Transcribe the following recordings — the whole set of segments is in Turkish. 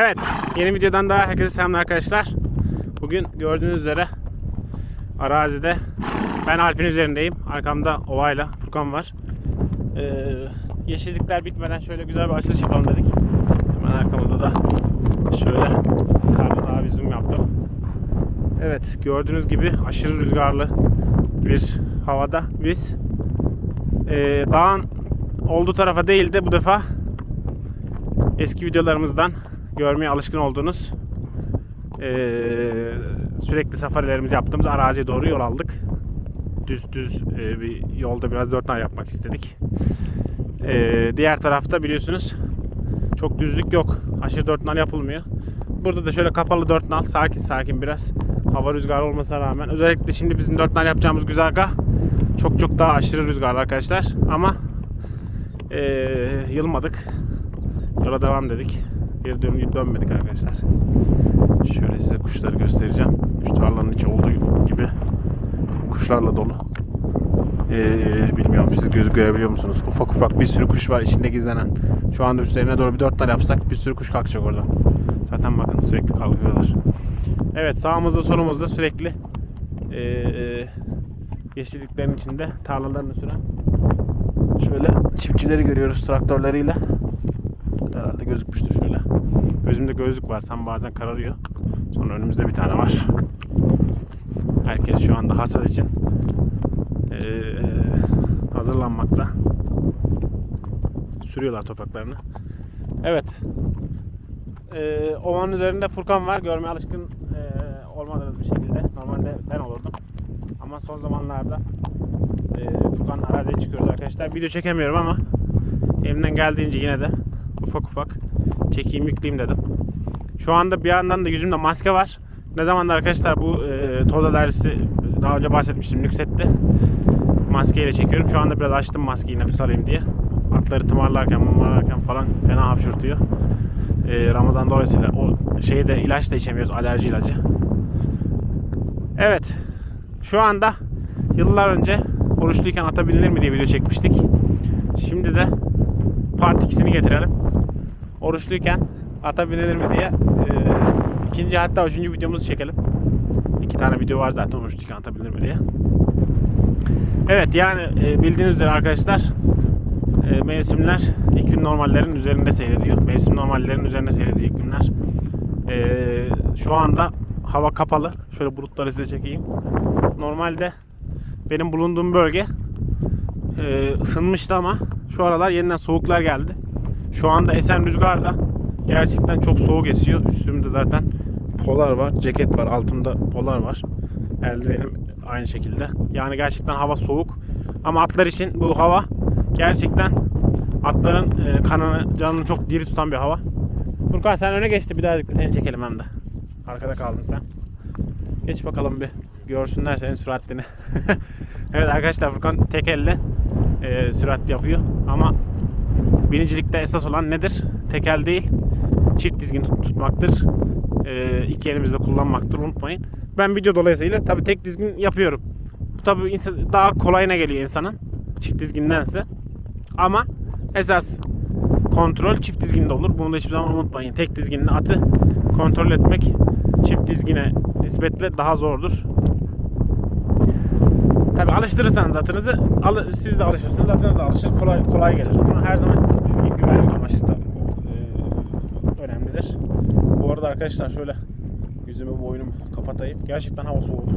Evet, yeni videodan daha herkese selamlar arkadaşlar. Bugün gördüğünüz üzere arazide ben Alp'in üzerindeyim. Arkamda Ova'yla Furkan var. Ee, yeşillikler bitmeden şöyle güzel bir açılış yapalım dedik. Hemen arkamızda da şöyle karlı daha bir zoom yaptım. Evet, gördüğünüz gibi aşırı rüzgarlı bir havada biz e, dağın olduğu tarafa değil de bu defa eski videolarımızdan görmeye alışkın olduğunuz eee, sürekli safarilerimizi yaptığımız araziye doğru yol aldık. Düz düz eee, bir yolda biraz dört tane yapmak istedik. Eee, diğer tarafta biliyorsunuz çok düzlük yok. Aşırı dört nal yapılmıyor. Burada da şöyle kapalı dört nal sakin sakin biraz hava rüzgarı olmasına rağmen özellikle şimdi bizim dört nal yapacağımız güzergah çok çok daha aşırı rüzgarlı arkadaşlar ama eee, yılmadık. Yola devam dedik. Geri dön dönmedik arkadaşlar. Şöyle size kuşları göstereceğim. Şu tarlanın içi olduğu gibi kuşlarla dolu. Ee, bilmiyorum siz gözü görebiliyor musunuz? Ufak ufak bir sürü kuş var içinde gizlenen. Şu anda üstlerine doğru bir dört tane yapsak bir sürü kuş kalkacak oradan. Zaten bakın sürekli kalkıyorlar. Evet sağımızda solumuzda sürekli ee, yeşilliklerin içinde tarlalarını süren şöyle çiftçileri görüyoruz traktörleriyle. Herhalde gözükmüştür şöyle. Gözümde gözlük var. Tam bazen kararıyor. Sonra önümüzde bir tane var. Herkes şu anda hasat için eee, hazırlanmakta. Sürüyorlar topraklarını. Evet. Eee ovanın üzerinde Furkan var. Görmeye alışkın eee, olmadığınız bir şekilde. Normalde ben olurdum. Ama son zamanlarda eee Furkan'la araziye çıkıyoruz arkadaşlar. Video çekemiyorum ama elimden geldiğince yine de ufak ufak çekeyim yükleyeyim dedim. Şu anda bir yandan da yüzümde maske var. Ne zamandır arkadaşlar bu e, toz alerjisi daha önce bahsetmiştim nüksetti. Maskeyle çekiyorum. Şu anda biraz açtım maskeyi nefes alayım diye. Atları tımarlarken mımarlarken falan fena hapşurtuyor. E, Ramazan dolayısıyla o şeyi de ilaç da içemiyoruz alerji ilacı. Evet. Şu anda yıllar önce oruçluyken ata binilir mi diye video çekmiştik. Şimdi de part 2'sini getirelim. Oruçluyken ata binilir mi diye e, ikinci hatta üçüncü videomuzu çekelim. İki tane video var zaten oruçluyken ata mi diye. Evet yani e, bildiğiniz üzere arkadaşlar e, mevsimler iklim normallerin üzerinde seyrediyor. Mevsim normallerin üzerinde seyrediyor iklimler. E, şu anda hava kapalı. Şöyle bulutları size çekeyim. Normalde benim bulunduğum bölge e, ısınmıştı ama şu aralar yeniden soğuklar geldi. Şu anda esen rüzgar da gerçekten çok soğuk esiyor. Üstümde zaten polar var, ceket var, altımda polar var. Eldivenim aynı şekilde. Yani gerçekten hava soğuk. Ama atlar için bu hava gerçekten atların e, kanını, canını çok diri tutan bir hava. Furkan sen öne geçti bir daha seni çekelim hem de. Arkada kaldın sen. Geç bakalım bir görsünler senin süratini. evet arkadaşlar Furkan tek elle e, sürat yapıyor ama binicilikte esas olan nedir? Tekel değil, çift dizgin tut- tutmaktır. E, iki elimizde kullanmaktır unutmayın. Ben video dolayısıyla tabii tek dizgin yapıyorum. Bu tabii daha kolayına geliyor insanın çift dizgindense. Ama esas kontrol çift dizginde olur. Bunu da hiçbir zaman unutmayın. Tek dizginli atı kontrol etmek çift dizgine nispetle daha zordur. Tabi alıştırırsanız atınızı alı- siz de alışırsınız atınız da alışır kolay kolay gelir. Ama her zaman dizgin güvenlik amaçlı da e, önemlidir. Bu arada arkadaşlar şöyle yüzümü boynumu kapatayım. Gerçekten hava soğudu.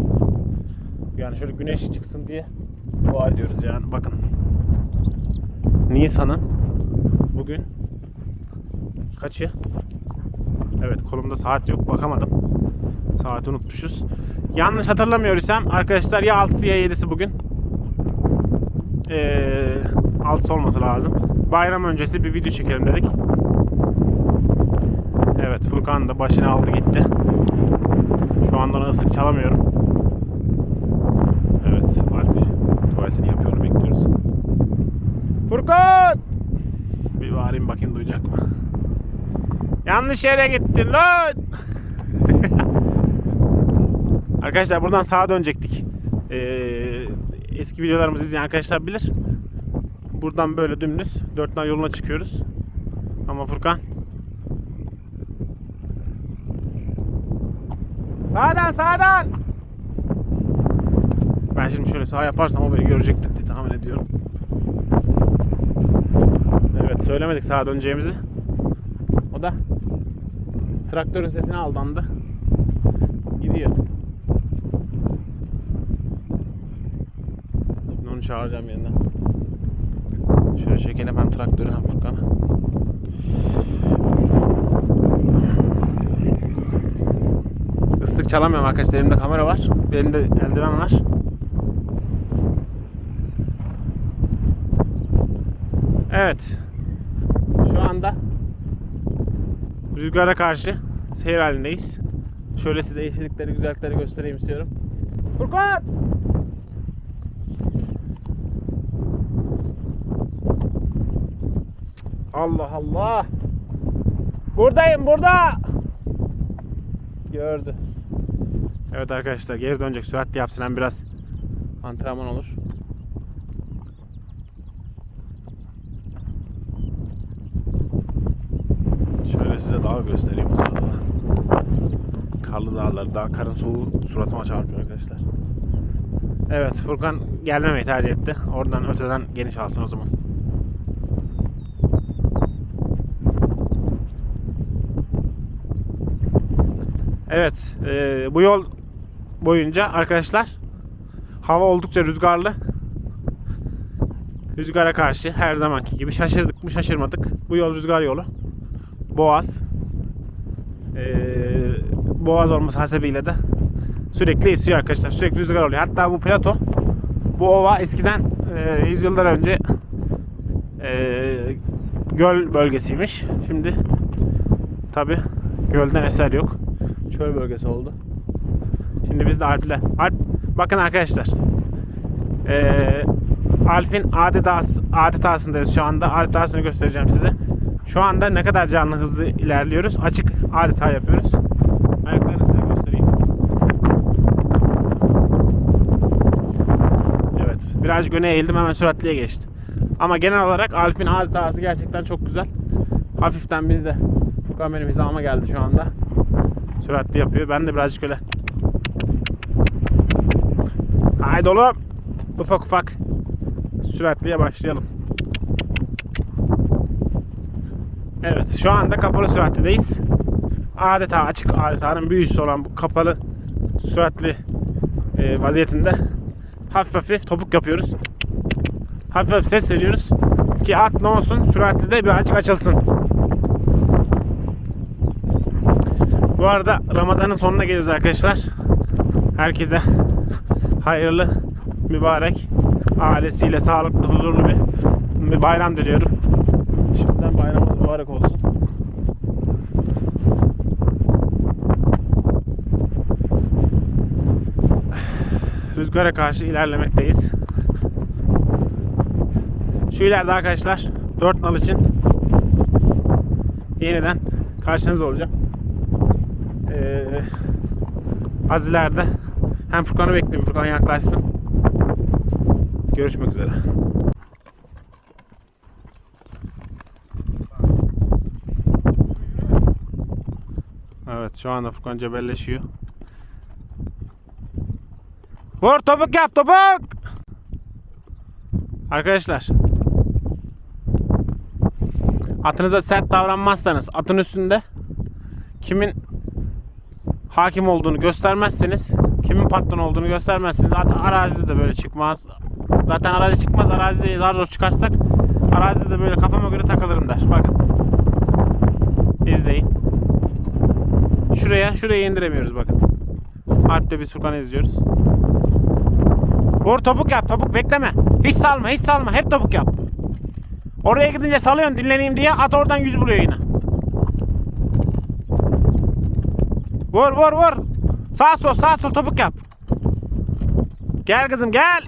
Yani şöyle güneş çıksın diye dua ediyoruz yani bakın. Nisan'ın bugün kaçı? Evet kolumda saat yok bakamadım. Saati unutmuşuz. Yanlış hatırlamıyorsam arkadaşlar ya 6'sı ya 7'si bugün. Ee, 6'sı olması lazım. Bayram öncesi bir video çekelim dedik. Evet Furkan da başını aldı gitti. Şu anda ona ıslık çalamıyorum. Evet Alp tuvaletini yapıyor bekliyoruz. Furkan! Bir bağırayım bakayım duyacak mı? Yanlış yere gittin lan! Arkadaşlar buradan sağa dönecektik. Ee, eski videolarımızı izleyen arkadaşlar bilir. Buradan böyle dümdüz dört nal yoluna çıkıyoruz. Ama Furkan Sağdan sağdan. Ben şimdi şöyle sağ yaparsam o beni görecektir diye tahmin ediyorum. Evet söylemedik sağa döneceğimizi. O da traktörün sesine aldandı. Gidiyor. Şimdi onu çağıracağım yeniden. Şöyle çekelim hem traktörü hem Furkan'ı. Islık çalamıyorum arkadaşlar. Elimde kamera var. Elimde eldiven var. Evet. Şu anda rüzgara karşı seyir halindeyiz. Şöyle size yeşillikleri, güzellikleri göstereyim istiyorum. Furkan! Allah Allah! Buradayım burada! Gördü. Evet arkadaşlar geri dönecek süratli yapsın hem biraz antrenman olur. Şöyle size dağ göstereyim o sırada da. Karlı dağları, dağ, karın soğuğu suratıma çarpıyor arkadaşlar. Evet Furkan gelmemeyi tercih etti. Oradan öteden geniş alsın o zaman. Evet, e, bu yol boyunca arkadaşlar hava oldukça rüzgarlı. Rüzgara karşı her zamanki gibi şaşırdık mı şaşırmadık. Bu yol rüzgar yolu. Boğaz. E, boğaz olması hasebiyle de sürekli esiyor arkadaşlar. Sürekli rüzgar oluyor. Hatta bu plato, bu ova eskiden e, yüzyıllar önce e, göl bölgesiymiş. Şimdi tabi gölden eser yok çöl bölgesi oldu. Şimdi biz de Alp'le Alp bakın arkadaşlar. Ee, Alp'in adetası, adetasındayız şu anda. Adetasını göstereceğim size. Şu anda ne kadar canlı hızlı ilerliyoruz. Açık adeta yapıyoruz. Ayaklarını size göstereyim. Evet. Birazcık öne eğildim hemen süratliye geçti. Ama genel olarak Alp'in adetası gerçekten çok güzel. Hafiften biz de Furkan benim hizama geldi şu anda süratli yapıyor. Ben de birazcık öyle Haydi oğlum. Ufak ufak süratliye başlayalım. Evet şu anda kapalı süratlideyiz. Adeta açık adetanın büyüsü olan bu kapalı süratli e, vaziyetinde hafif hafif topuk yapıyoruz. Hafif hafif ses veriyoruz ki at ne olsun süratli de birazcık açılsın. Bu arada Ramazan'ın sonuna geliyoruz arkadaşlar. Herkese hayırlı, mübarek, ailesiyle sağlıklı, huzurlu bir, bir bayram diliyorum. Şimdiden bayramınız mübarek olsun. Rüzgara karşı ilerlemekteyiz. Şu ileride arkadaşlar 4 nal için yeniden karşınızda olacağım. Ee, az ileride hem Furkan'ı bekliyorum. Furkan yaklaşsın. Görüşmek üzere. Evet şu anda Furkan cebelleşiyor. Vur topuk yap topuk. Arkadaşlar. Atınıza sert davranmazsanız atın üstünde kimin hakim olduğunu göstermezseniz, kimin patron olduğunu göstermezseniz zaten arazide de böyle çıkmaz. Zaten arazi çıkmaz. Arazide zar zor çıkarsak arazide de böyle kafama göre takılırım der. Bakın. İzleyin. Şuraya, şuraya indiremiyoruz bakın. Alp'te biz Furkan'ı izliyoruz. Vur topuk yap, topuk bekleme. Hiç salma, hiç salma. Hep topuk yap. Oraya gidince salıyorsun dinleneyim diye at oradan yüz buluyor yine. Vur vur vur. Sağ sol sağ sol topuk yap. Gel kızım gel.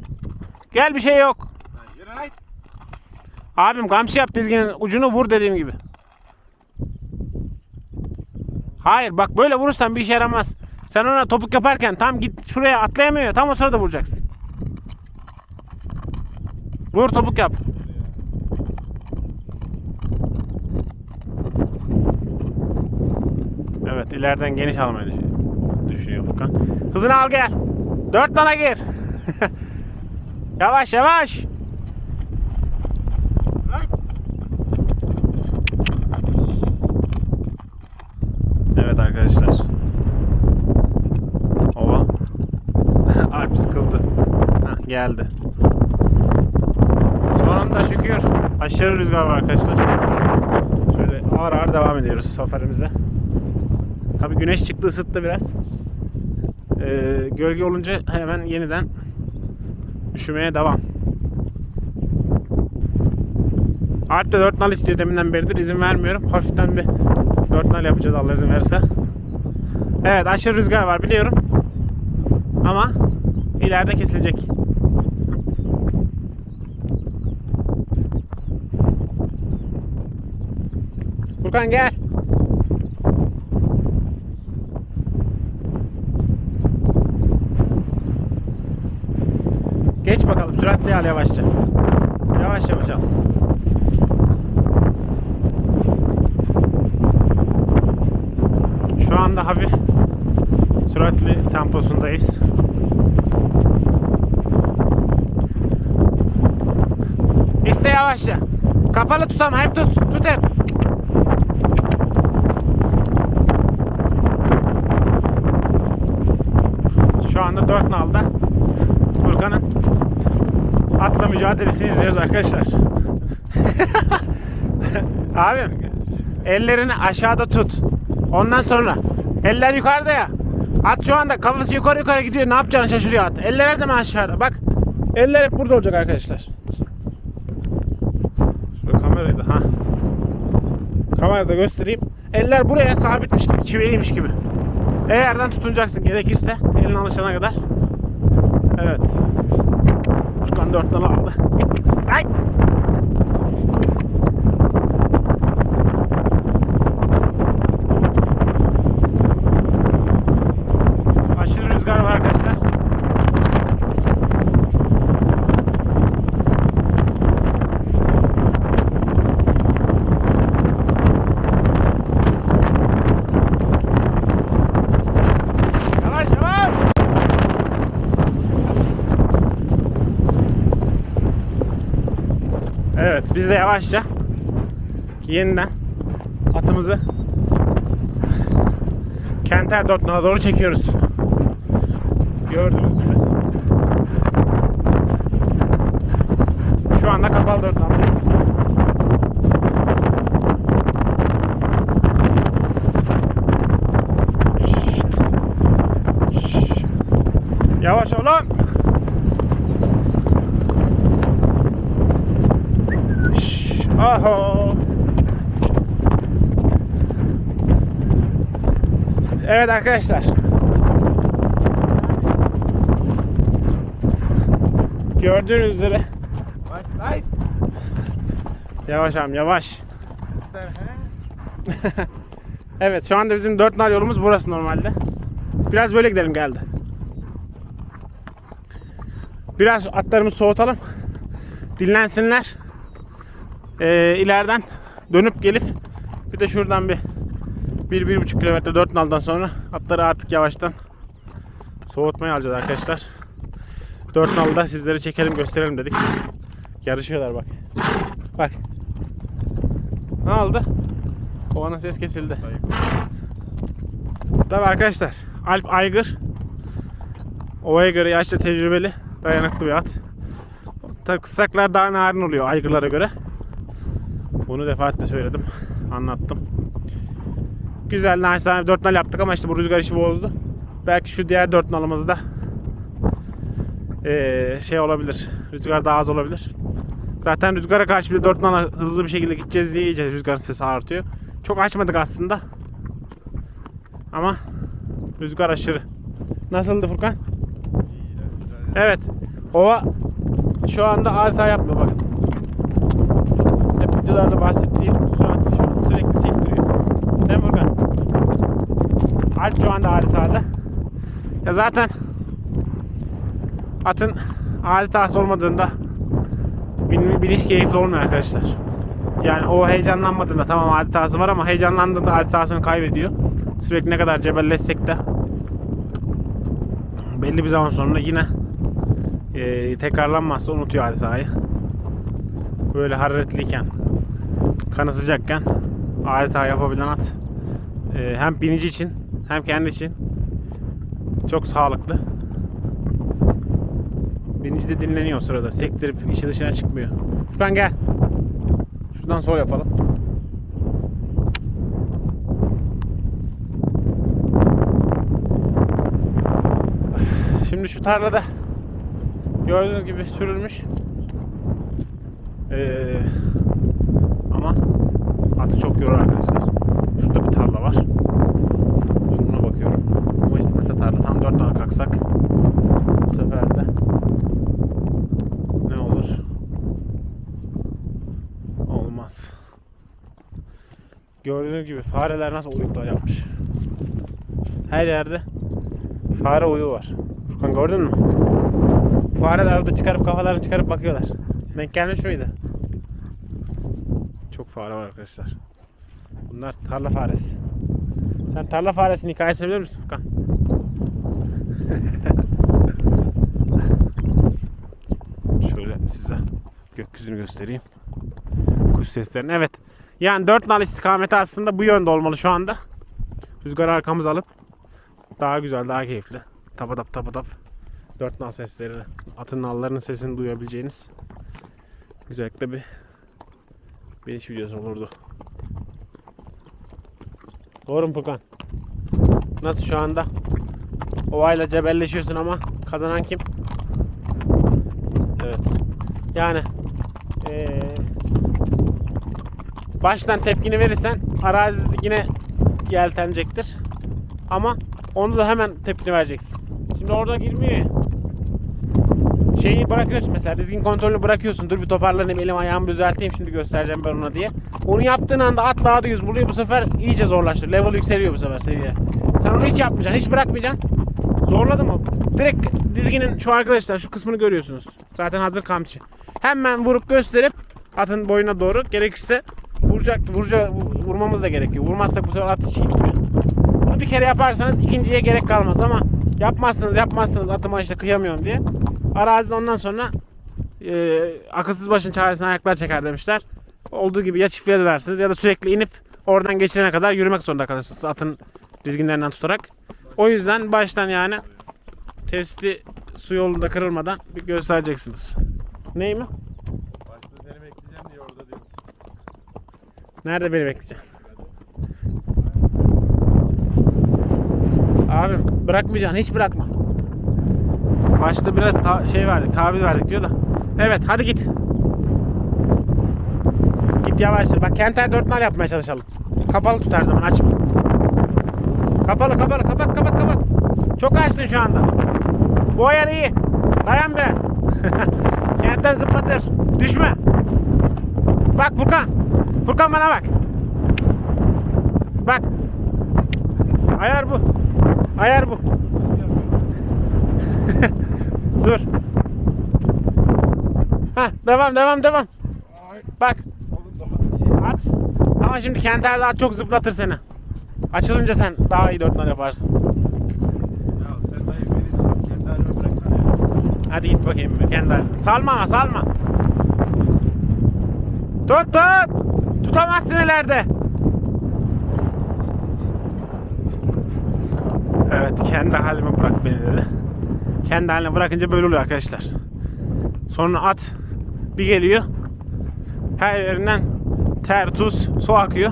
Gel bir şey yok. Abim kamçı yap dizginin ucunu vur dediğim gibi. Hayır bak böyle vurursan bir işe yaramaz. Sen ona topuk yaparken tam git şuraya atlayamıyor. Tam o sırada vuracaksın. Vur topuk yap. Evet ileriden geniş almayı düşünüyor Furkan. Hızını al gel. Dört tane gir. yavaş yavaş. Evet arkadaşlar. Ova. Alp sıkıldı. Heh, geldi. Sonunda şükür aşırı rüzgar var arkadaşlar. Şöyle ağır ağır devam ediyoruz seferimize. Tabi güneş çıktı ısıttı biraz. Ee, gölge olunca hemen yeniden üşümeye devam. Alp de 4 nal istiyor deminden beridir izin vermiyorum. Hafiften bir 4 nal yapacağız Allah izin verirse. Evet aşırı rüzgar var biliyorum. Ama ileride kesilecek. Furkan gel. Geç bakalım süratli al yavaşça. Yavaş yavaş al. Şu anda hafif süratli temposundayız. İste yavaşça. Kapalı tutsam hep tut. Tut hep. Şu anda 4 nalda Furkan'ın atla mücadelesini izliyoruz arkadaşlar. Abim ellerini aşağıda tut. Ondan sonra eller yukarıda ya. At şu anda kafası yukarı yukarı gidiyor. Ne yapacağını şaşırıyor at. Eller her zaman aşağıda. Bak. Eller hep burada olacak arkadaşlar. Şurada kameraydı ha. Kamerada göstereyim. Eller buraya sabitmiş gibi, çiviliymiş gibi. E yerden tutunacaksın gerekirse elin alışana kadar. Evet. Furkan dört tane aldı. Ay! Aşırı rüzgar var arkadaşlar. Yavaş yavaş. Evet biz de yavaşça yeniden atımızı Kenter Dotna'ya doğru çekiyoruz. Gördüğünüz gibi. Şu anda kapalı Dotna'dayız. Yavaş olun. Aho. Evet arkadaşlar. Gördüğünüz üzere yavaş am yavaş. Evet şu anda bizim dört nar yolumuz burası normalde. Biraz böyle gidelim geldi. Biraz atlarımızı soğutalım. Dinlensinler. Ee, ileriden dönüp gelip bir de şuradan bir bir, bir buçuk kilometre dört naldan sonra atları artık yavaştan soğutmaya alacağız arkadaşlar. Dört nalda sizlere çekelim gösterelim dedik. Yarışıyorlar bak. Bak. Ne oldu? Kovanın ses kesildi. Tabi arkadaşlar Alp Aygır Ovaya göre yaşlı tecrübeli dayanıklı bir at. Tabi kısraklar daha narin oluyor aygırlara göre. Bunu defaatle söyledim. Anlattım. Güzel naçizane 4 nal yaptık ama işte bu rüzgar işi bozdu. Belki şu diğer 4 nalımızda ee, şey olabilir. Rüzgar daha az olabilir. Zaten rüzgara karşı bir 4 nala hızlı bir şekilde gideceğiz diye iyice rüzgarın sesi artıyor. Çok açmadık aslında. Ama rüzgar aşırı. Nasıldı Furkan? Evet. Ova şu anda adeta yapmıyor bakın. Videolarda bahsettiğim süratli şu an sürekli sektiriyor. Değil mi? Alp şu anda adeta da. Ya zaten atın adetası olmadığında bin- biniş keyifli olmuyor arkadaşlar. Yani o heyecanlanmadığında tamam adetası var ama heyecanlandığında adetasını kaybediyor. Sürekli ne kadar cebelleşsek de belli bir zaman sonra yine e, tekrarlanmazsa unutuyor haritayı. Böyle hararetliyken, kanı sıcakken adeta yapabilen at e, hem binici için hem kendi için çok sağlıklı. Binici de dinleniyor sırada. Sektirip işi dışına çıkmıyor. Furkan gel. Şuradan sol yapalım. Şimdi şu tarlada gördüğünüz gibi sürülmüş. Ee, atı çok yoruyor arkadaşlar. Şurada bir tarla var. Durumuna bakıyorum. Ama işte kısa tarla. Tam dört tane kalksak bu sefer de ne olur? Olmaz. Gördüğünüz gibi fareler nasıl uyuklar yapmış. Her yerde fare uyu var. Furkan gördün mü? Fareler orada çıkarıp kafalarını çıkarıp bakıyorlar. Denk gelmiş miydi? Çok fare var arkadaşlar. Bunlar tarla faresi. Sen tarla faresinin hikayesini bilir misin Furkan? Şöyle size gökyüzünü göstereyim. Kuş seslerini. Evet. Yani dört nal istikameti aslında bu yönde olmalı şu anda. Rüzgarı arkamıza alıp daha güzel, daha keyifli. Tapadap tapadap. Dört nal seslerini, atın nallarının sesini duyabileceğiniz güzellikle bir biniş videosu olurdu. Doğru mu Furkan? Nasıl şu anda? Ovayla cebelleşiyorsun ama kazanan kim? Evet. Yani eee, baştan tepkini verirsen arazi yine yeltenecektir. Ama onu da hemen tepkini vereceksin. Şimdi orada girmiyor. Şeyi bırakıyorsun mesela dizgin kontrolünü bırakıyorsun. Dur bir toparlanayım elim ayağımı düzelteyim şimdi göstereceğim ben ona diye. Onu yaptığın anda at daha da yüz buluyor bu sefer iyice zorlaştır. Level yükseliyor bu sefer seviye. Sen onu hiç yapmayacaksın, hiç bırakmayacaksın. Zorladı mı? Direkt dizginin şu arkadaşlar şu kısmını görüyorsunuz. Zaten hazır kamçı. Hemen vurup gösterip atın boyuna doğru gerekirse vuracak, vurca, vurmamız da gerekiyor. Vurmazsak bu sefer at hiç gitmiyor. Bunu bir kere yaparsanız ikinciye gerek kalmaz ama yapmazsınız yapmazsınız atıma işte kıyamıyorum diye. Arazide ondan sonra e, akılsız başın çaresine ayaklar çeker demişler. Olduğu gibi ya çiftliğe dönersiniz ya da sürekli inip oradan geçirene kadar yürümek zorunda kalırsınız atın dizginlerinden tutarak. O yüzden baştan yani testi su yolunda kırılmadan bir göstereceksiniz. Ney mi? Başta seni bekleyeceğim diye orada diyor. Nerede beni bekleyeceksin? Abi bırakmayacaksın hiç bırakma. Başta biraz şey verdik taviz verdik diyor da. Evet hadi git. Git yavaşça. Bak kenter dört nal yapmaya çalışalım. Kapalı tut her zaman açma. Kapalı kapalı kapat kapat kapat. Çok açtın şu anda. Bu ayar iyi. Dayan biraz. Kenter zıplatır. Düşme. Bak Furkan. Furkan bana bak. Bak. Ayar bu. Ayar bu. Dur. Heh, devam devam devam. Bak. At. Ama şimdi kenter daha çok zıplatır seni. Açılınca sen daha iyi dört nal yaparsın. Hadi git bakayım haline. Salma ama salma. Tut tut. Tutamazsın ileride. Evet kendi halime bırak beni dedi. Kendi haline bırakınca böyle oluyor arkadaşlar. Sonra at bir geliyor. Her yerinden ter, tuz, su akıyor.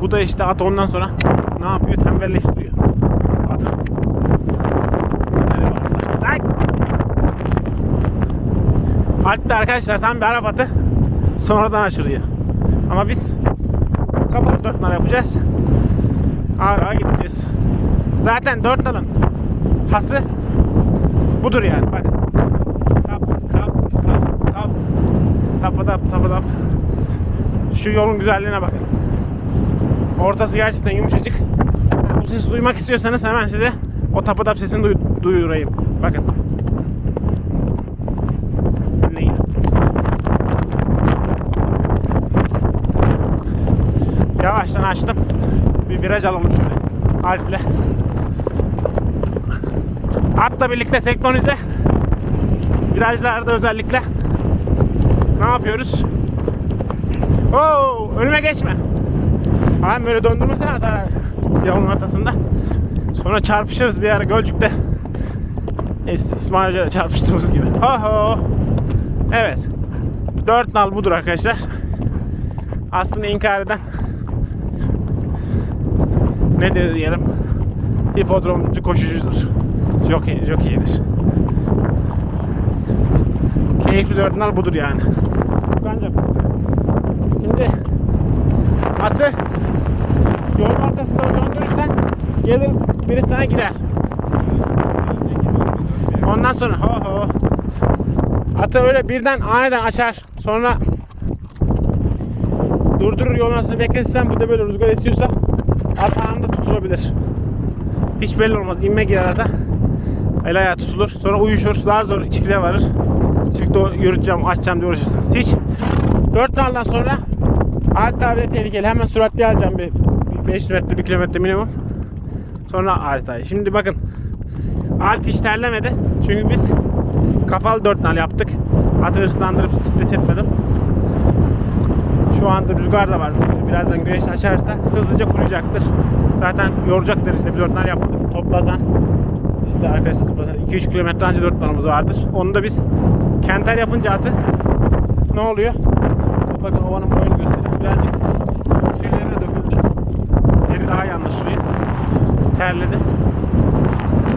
Bu da işte at ondan sonra ne yapıyor? Tembelleştiriyor. At. Alp'te arkadaşlar tam bir Arap atı sonradan açılıyor. Ama biz kapalı dört nal yapacağız. Ağır ağır gideceğiz. Zaten dört nalın hası budur yani. Bakın. Tap tap tap tap. Tapa tap tapa tap. Şu yolun güzelliğine bakın. Ortası gerçekten yumuşacık. Bu sesi duymak istiyorsanız hemen size o tapa tap sesini duy- duyurayım. Bakın. Dinleyin. Yavaştan açtım. Bir viraj alalım şöyle. Alp'le. Atla birlikte senkronize. Virajlarda özellikle. Ne yapıyoruz? Oo, önüme geçme. Abi böyle döndürmesene atar yolun ortasında. Sonra çarpışırız bir ara Gölcük'te. Es İsmail çarpıştığımız gibi. Ho ho. Evet. Dört nal budur arkadaşlar. Aslında inkar eden nedir diyelim hipodromcu koşucudur. Jockey, jockey'dir. Keyifli dört nal budur yani. Furkan'cığım. Şimdi atı yolun ortasında döndürürsen gelir biri sana girer. Ondan sonra ho ho. Atı öyle birden aniden açar. Sonra durdurur yolun ortasında bekletirsen bu da böyle rüzgar esiyorsa at anında tutulabilir. Hiç belli olmaz. İnme girer ata. El ayağı tutulur. Sonra uyuşur. Zar zor çiftliğe varır. Çiftlikte yürüteceğim, açacağım diye uğraşırsınız. Hiç. 4 naldan sonra adeta bile tehlikeli. Hemen süratli alacağım bir, bir 500 metre, 1 kilometre minimum. Sonra adeta. Şimdi bakın. Alp hiç terlemedi. Çünkü biz kapalı 4 nal yaptık. Atı hırslandırıp stres etmedim. Şu anda rüzgar da var. Birazdan güneş açarsa hızlıca kuruyacaktır. Zaten yoracak derecede bir 4 nal yaptık. Toplasan işte arkadaşlar toplasan 2-3 kilometre önce 4 nalımız vardır. Onu da biz kenter yapınca atı ne oluyor? Bakın ovanın boyunu göstereyim. Birazcık tüylerine döküldü. Deri daha iyi anlaşılıyor. Terledi.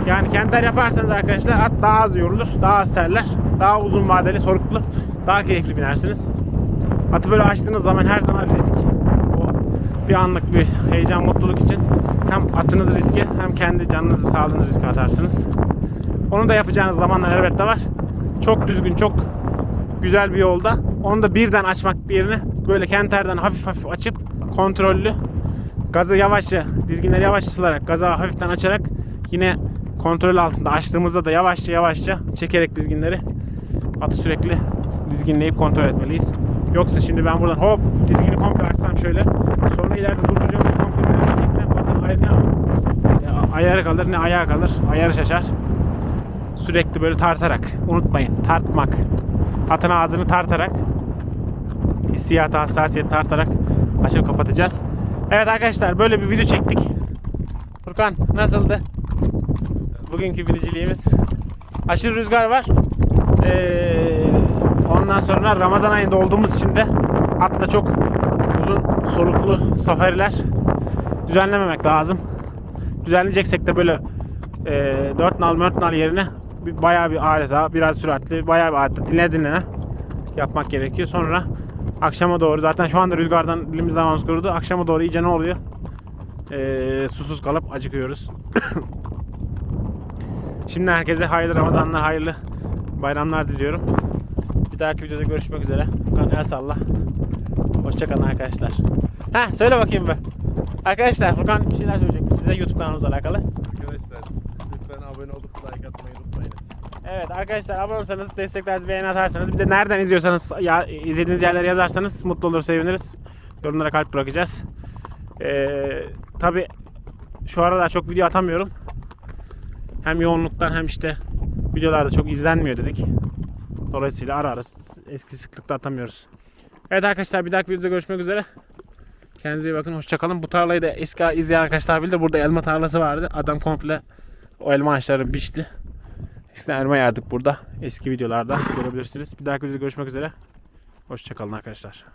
Yani kenter yaparsanız arkadaşlar at daha az yorulur, daha az terler, daha uzun vadeli, soluklu, daha keyifli binersiniz. Atı böyle açtığınız zaman her zaman risk. Bir anlık bir heyecan, mutluluk için hem atınızı riske hem kendi canınızı, sağlığınızı riske atarsınız. Onu da yapacağınız zamanlar elbette var. Çok düzgün, çok güzel bir yolda. Onu da birden açmak yerine böyle kenterden hafif hafif açıp kontrollü gazı yavaşça, dizginleri yavaşça sılarak, gazı hafiften açarak yine kontrol altında açtığımızda da yavaşça yavaşça çekerek dizginleri atı sürekli dizginleyip kontrol etmeliyiz. Yoksa şimdi ben buradan hop dizgini komple açsam şöyle sonra ileride durduracağım bir komple bir çeksem atın ay- ne ya ayarı kalır ne ayağı kalır ayarı şaşar. Sürekli böyle tartarak unutmayın tartmak atın ağzını tartarak hissiyatı hassasiyeti tartarak açıp kapatacağız. Evet arkadaşlar böyle bir video çektik. Furkan nasıldı? Bugünkü biniciliğimiz. Aşırı rüzgar var. Ee, ondan sonra Ramazan ayında olduğumuz için de atla çok uzun soluklu safariler düzenlememek lazım. Düzenleyeceksek de böyle e, 4 nal 4 nal yerine bir, bayağı bir adeta biraz süratli bayağı bir adeta dinle dinle yapmak gerekiyor. Sonra akşama doğru zaten şu anda rüzgardan dilimiz damağımız kurudu. Akşama doğru iyice ne oluyor? Ee, susuz kalıp acıkıyoruz. Şimdi herkese hayırlı Ramazanlar, hayırlı bayramlar diliyorum. Bir dahaki videoda görüşmek üzere. Furkan el salla. Hoşçakalın arkadaşlar. Ha söyle bakayım be. Arkadaşlar Furkan bir şeyler söyleyecek size YouTube kanalımızla alakalı. Arkadaşlar lütfen abone olup like atmayı unutmayınız. Evet arkadaşlar abone olursanız, destekler, beğeni atarsanız bir de nereden izliyorsanız, ya, izlediğiniz yerleri yazarsanız mutlu olur, seviniriz. Yorumlara kalp bırakacağız. Ee, Tabi şu aralar çok video atamıyorum. Hem yoğunluktan hem işte videolarda çok izlenmiyor dedik. Dolayısıyla ara ara eski sıklıkta atamıyoruz. Evet arkadaşlar bir dahaki videoda görüşmek üzere. Kendinize iyi bakın. Hoşçakalın. Bu tarlayı da eski izleyen arkadaşlar bilir. Burada elma tarlası vardı. Adam komple o elma ağaçlarını biçti. Eskiden elma yerdik burada. Eski videolarda görebilirsiniz. Bir dahaki videoda görüşmek üzere. Hoşçakalın arkadaşlar.